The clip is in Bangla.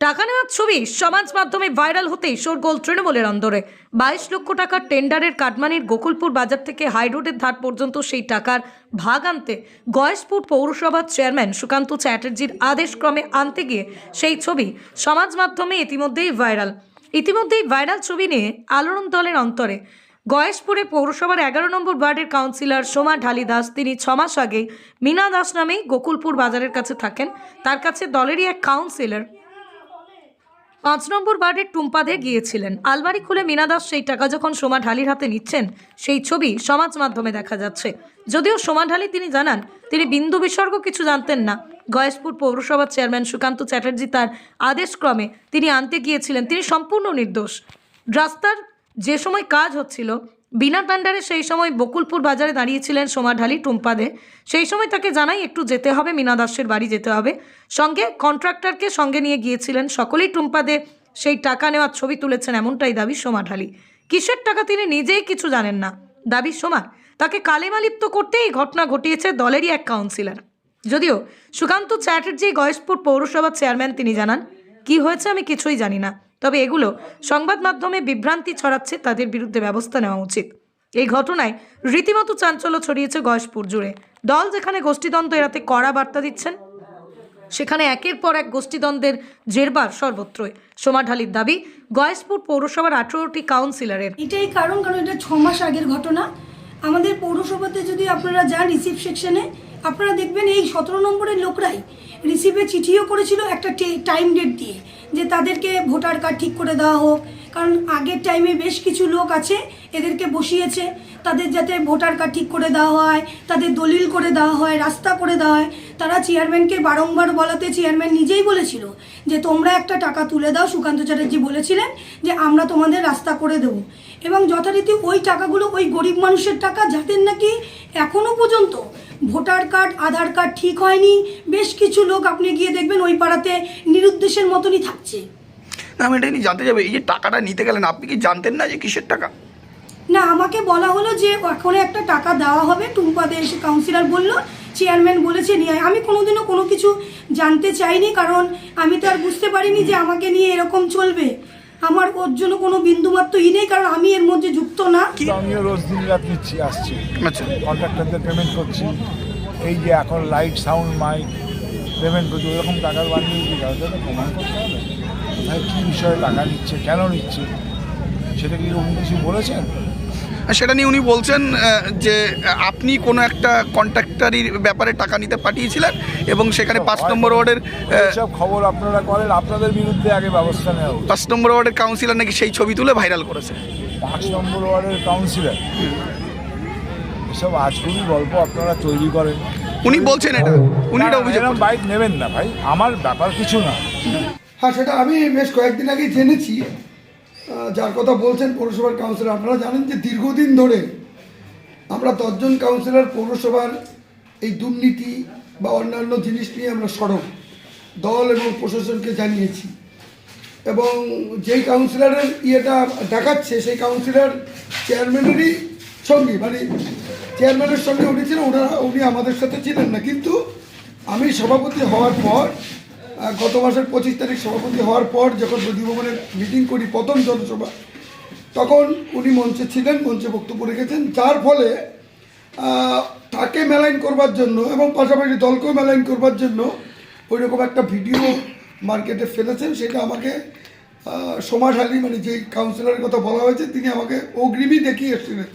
টাকা নেওয়ার ছবি সমাজ মাধ্যমে ভাইরাল হতেই শোরগোল তৃণমূলের অন্দরে। বাইশ লক্ষ টাকার টেন্ডারের কাটমানির গোকুলপুর বাজার থেকে হাইরোডের ধার পর্যন্ত সেই টাকার ভাগ আনতে গয়েশপুর পৌরসভার চেয়ারম্যান সুকান্ত চ্যাটার্জির আদেশক্রমে আনতে গিয়ে সেই ছবি সমাজ মাধ্যমে ইতিমধ্যেই ভাইরাল। ইতিমধ্যেই ভাইরাল ছবি নিয়ে আলোড়ন দলের অন্তরে। গয়েশপুরে পৌরসভার এগারো নম্বর ওয়ার্ডের কাউন্সিলর সোমা ঢালি দাস। তিনি ছমাস আগে মীনা দাস নামেই গোকুলপুর বাজারের কাছে থাকেন। তার কাছে দলেরই এক কাউন্সিলর। পাঁচ নম্বর ওয়ার্ডের টুম্পাদে গিয়েছিলেন। আলমারি খুলে মীনা দাস সেই টাকা যখন সোমা ঢালির হাতে নিচ্ছেন, সেই ছবি সমাজ মাধ্যমে দেখা যাচ্ছে। যদিও সোমা ঢালি, তিনি জানান, তিনি বিন্দু বিসর্গ কিছু জানতেন না। গয়েশপুর পৌরসভার চেয়ারম্যান সুকান্ত চ্যাটার্জি তার আদেশক্রমে তিনি আনতে গিয়েছিলেন। তিনি সম্পূর্ণ নির্দোষ। রাস্তার যে সময় কাজ হচ্ছিল, বিনা টেন্ডারে সেই সময় বকুলপুর বাজারে দাঁড়িয়েছিলেন সোমাঢালি টুম্পাদে। সেই সময় তাকে জানাই, একটু যেতে হবে, মীনা দাসের বাড়ি যেতে হবে। সঙ্গে কন্ট্রাক্টরকে সঙ্গে নিয়ে গিয়েছিলেন সকলেই টুম্পাদে। সেই টাকা নেওয়ার ছবি তুলেছেন এমনটাই দাবি সোমাঢালি কিসের টাকা তিনি নিজেই কিছু জানেন না। দাবি সোমা তাকে কালেমালিপ্ত করতে এই ঘটনা ঘটিয়েছে দলেরই এক কাউন্সিলর যদিও সুকান্ত চ্যাটার্জি গয়েশপুর পৌরসভার চেয়ারম্যান তিনি জানান, কি হয়েছে আমি কিছুই জানি না। তবে এগুলো সংবাদ মাধ্যমে বিভ্রান্তি ছড়াচ্ছে তাদের বিরুদ্ধে ব্যবস্থা নেওয়া উচিত। এই ঘটনায় রীতিমতো চাঞ্চল্য ছড়িয়েছে গয়েশপুর জুড়ে। দল যেখানে গোষ্ঠীদ্বন্দ্ব এড়াতে কড়া বার্তা দিচ্ছেন, সেখানে একের পর এক গোষ্ঠীদ্বন্দ্বের জেরবার সর্বত্রই। সোমাঢালির দাবি, গয়েশপুর পৌরসভার আঠেরোটি কাউন্সিলরের। এটাই কারণ কারণ এটা ছ মাস আগের ঘটনা। আমাদের পৌরসভাতে যদি আপনারা যান রিসিভ সেকশনে আপনারা দেখবেন এই সতেরো নম্বরের লোকরাই রিসিভে চিঠিও করেছিল একটা টাইম ডেট দিয়ে, যে তাদেরকে ভোটার কার্ড ঠিক করে দেওয়া হোক। কারণ আগের টাইমে বেশ কিছু লোক আছে, এদেরকে বসিয়েছে। তাদের যাতে ভোটার কার্ড ঠিক করে দেওয়া হয়, তাদের দলিল করে দেওয়া হয়, রাস্তা করে দেওয়া হয়। তারা চেয়ারম্যানকে বারংবার বলাতে চেয়ারম্যান নিজেই বলেছিল যে তোমরা একটা টাকা তুলে দাও সুকান্ত চ্যাটার্জি বলেছিলেন যে আমরা তোমাদের রাস্তা করে দেবো। এবং যথারীতি ওই টাকাগুলো ওই গরিব মানুষের টাকা যাদের নাকি এখনও পর্যন্ত ভোটার কার্ড আধার কার্ড ঠিক হয়নি বেশ কিছু লোক আপনি গিয়ে দেখবেন ওই পাড়াতে নিরুদ্দেশের মতনই থাকছে। না আমি এটা জানতে যাব এই যে টাকাটা নিতে গেলেন আপনি কি জানতেন না যে কিসের টাকা? না আমাকে বলা হলো যে এখন একটা টাকা দেওয়া হবে টুম্পাদে এসে কাউন্সিলর বলল চেয়ারম্যান বলেছে নিয়ে আয়। আমি কোনোদিনও কোনো কিছু জানতে চাইনি কারণ আমি তো আর বুঝতে পারিনি যে আমাকে নিয়ে এরকম চলবে। আমার ওর জন্য কোনো বিন্দুমাত্র ই নেই কারণ আমি এর মধ্যে যুক্ত না। আমিও রোজ দিন রাত নিচ্ছি আসছি। আচ্ছা। কন্ট্রাক্টরদের পেমেন্ট করছি। এই যে এখন লাইট সাউন্ড মাইক পেমেন্ট করছি ওরকম টাকার বানিয়ে কারণ তো প্রমাণ করতে হবে। কোথায় কী বিষয়ে টাকা নিচ্ছে কেন নিচ্ছে সেটা কি উনি কিছু বলেছেন? সেটা নিয়ে উনি বলছেন যে আপনি কোনো একটা কন্ট্রাক্টারির ব্যাপারে টাকা নিতে পাঠিয়েছিলেন এবং সেখানে পাঁচ নম্বর ওয়ার্ডের এইসব খবর আপনারা করেন আপনাদের বিরুদ্ধে আগে ব্যবস্থা নেওয়া পাঁচ নম্বর ওয়ার্ডের কাউন্সিলর নাকি সেই ছবি তুলে ভাইরাল করেছে? পাঁচ নম্বর ওয়ার্ডের কাউন্সিলর এসব আজগুবি গল্প আপনারা তৈরি করেন। উনি বলছেন এটা। উনি এটা অভিযোগ বাইক নেবেন না ভাই। আমার ব্যাপার কিছু না। হ্যাঁ সেটা আমি বেশ কয়েকদিন আগেই জেনেছি। যার কথা বলছেন পৌরসভার কাউন্সিলর আপনারা জানেন যে দীর্ঘদিন ধরে আমরা দশজন কাউন্সিলর পৌরসভার এই দুর্নীতি বা অন্যান্য জিনিস নিয়ে আমরা সরব, দল এবং প্রশাসনকে জানিয়েছি। এবং যেই কাউন্সিলরের ইয়েটা দেখাচ্ছে, সেই কাউন্সিলর চেয়ারম্যানেরই সঙ্গী মানে চেয়ারম্যানের সঙ্গে উনি ওনারা, উনি আমাদের সাথে ছিলেন না। কিন্তু আমি সভাপতি হওয়ার পর গত মাসের পঁচিশ তারিখ সভাপতি হওয়ার পর যখন প্রদীপভবনের মিটিং করি প্রথম জনসভা, তখন উনি মঞ্চে ছিলেন, মঞ্চে বক্তব্য রেখেছেন, যার ফলে তাকে মেলাইন করবার জন্য এবং পাশাপাশি দলকেও মেলাইন করবার জন্য ওই রকম একটা ভিডিও মার্কেটে ফেলেছেন। সেটা আমাকে সমাজ আলী মানে যেই কাউন্সিলরের কথা বলা হয়েছে, তিনি আমাকে অগ্রিমই দেখিয়ে এসেছিলেন।